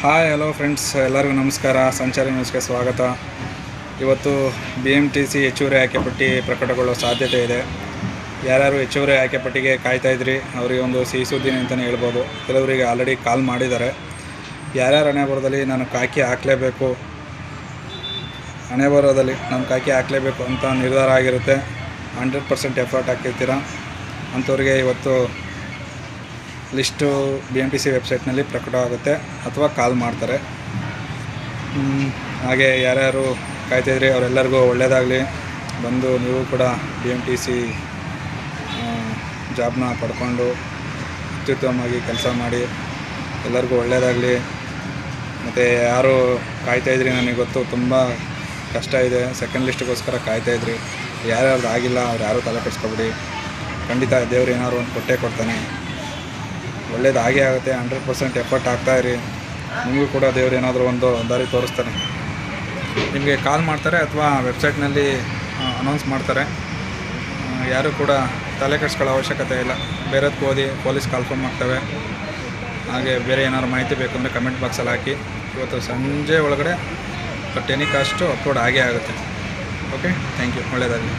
Hi hello friends ಎಲ್ಲರಿಗೂ ನಮಸ್ಕಾರ. ಸಂಚಾರಿ ನ್ಯೂಸ್ಗೆ ಸ್ವಾಗತ. ಇವತ್ತು ಬಿ ಎಂ ಟಿ ಸಿ ಹೆಚ್ಚುವರಿ ಆಯ್ಕೆಪಟ್ಟಿ ಪ್ರಕಟಗೊಳ್ಳೋ ಸಾಧ್ಯತೆ ಇದೆ. ಯಾರ್ಯಾರು ಹೆಚ್ಚುವರಿ ಆಯ್ಕೆಪಟ್ಟಿಗೆ ಕಾಯ್ತಾ ಇದ್ರಿ, ಅವರಿಗೆ ಒಂದು ಸಿಹಿ ಸುದ್ದಿ ಅಂತಲೇ ಹೇಳ್ಬೋದು. ಕೆಲವರಿಗೆ ಆಲ್ರೆಡಿ ಕಾಲ್ ಮಾಡಿದ್ದಾರೆ. ಯಾರ್ಯಾರು ಹಣೆ ಬರೋದಲ್ಲಿ ನಾನು ಕಾಕಿ ಹಾಕಲೇಬೇಕು, ಹಣೆ ಬರೋದಲ್ಲಿ ನಾನು ಕಾಕಿ ಹಾಕಲೇಬೇಕು ಅಂತ ನಿರ್ಧಾರ ಆಗಿರುತ್ತೆ. ಹಂಡ್ರೆಡ್ ಪರ್ಸೆಂಟ್ ಎಫರ್ಟ್ ಹಾಕಿರ್ತೀರ? ಅಂಥವ್ರಿಗೆ ಇವತ್ತು list B M T C ವೆಬ್ಸೈಟ್ನಲ್ಲಿ ಪ್ರಕಟವಾಗುತ್ತೆ ಅಥವಾ ಕಾಲ್ ಮಾಡ್ತಾರೆ. ಹಾಗೆ ಯಾರ್ಯಾರು ಕಾಯ್ತಾಯಿದ್ರಿ ಅವರೆಲ್ಲರಿಗೂ ಒಳ್ಳೆಯದಾಗಲಿ ಬಂದು ನೀವು ಕೂಡ ಬಿ ಎಂ ಟಿ ಸಿ ಜಾಬ್ನ ಪಡ್ಕೊಂಡು ಅತ್ಯುತ್ತಮವಾಗಿ ಕೆಲಸ ಮಾಡಿ, ಎಲ್ಲರಿಗೂ ಒಳ್ಳೆಯದಾಗಲಿ ಮತ್ತು ಯಾರು ಕಾಯ್ತಾಯಿದ್ರಿ ನನಗೆ ಗೊತ್ತು, ತುಂಬ ಕಷ್ಟ ಇದೆ. ಸೆಕೆಂಡ್ ಲಿಸ್ಟಿಗೋಸ್ಕರ ಕಾಯ್ತಾಯಿದ್ರಿ ಯಾರ್ಯಾರ್ದು ಆಗಿಲ್ಲ, ಅವ್ರು ಯಾರೂ ತಲೆ ಕೆಡಿಸ್ಕೊಬಿಡಿ. ಖಂಡಿತ ದೇವ್ರು ಏನಾದ್ರು ಒಂದು ಕೊಟ್ಟೇ ಕೊಡ್ತಾನೆ. ಒಳ್ಳೇದು ಆಗೇ ಆಗುತ್ತೆ ಹಂಡ್ರೆಡ್ ಪರ್ಸೆಂಟ್ ಎಫರ್ಟ್ ಹಾಕ್ತಾಯಿರಿ ನಿಮಗೂ ಕೂಡ ದೇವ್ರು ಏನಾದರೂ ಒಂದು ದಾರಿ ತೋರಿಸ್ತಾನೆ ನಿಮಗೆ ಕಾಲ್ ಮಾಡ್ತಾರೆ ಅಥವಾ ವೆಬ್ಸೈಟ್ನಲ್ಲಿ ಅನೌನ್ಸ್ ಮಾಡ್ತಾರೆ. ಯಾರೂ ಕೂಡ ತಲೆ ಕೆಡಿಸ್ಕೊಳ್ಳೋ ಅವಶ್ಯಕತೆ ಇಲ್ಲ. ಬೇರೆದಕ್ಕೆ ಓದಿ ಪೊಲೀಸ್ ಕಾಲ್ಫಾರ್ಮ್ ಆಗ್ತವೆ ಹಾಗೆ ಬೇರೆ ಏನಾದ್ರು ಮಾಹಿತಿ ಬೇಕು ಅಂದರೆ ಕಮೆಂಟ್ ಬಾಕ್ಸಲ್ಲಿ ಹಾಕಿ. ಇವತ್ತು ಸಂಜೆ ಒಳಗಡೆ ಟೆನಿಕಾಸ್ಟು ಅಪ್ಲೋಡ್ ಆಗೇ ಆಗುತ್ತೆ. ಓಕೆ ಥ್ಯಾಂಕ್ ಯು ಒಳ್ಳೆಯದಾಗಲಿ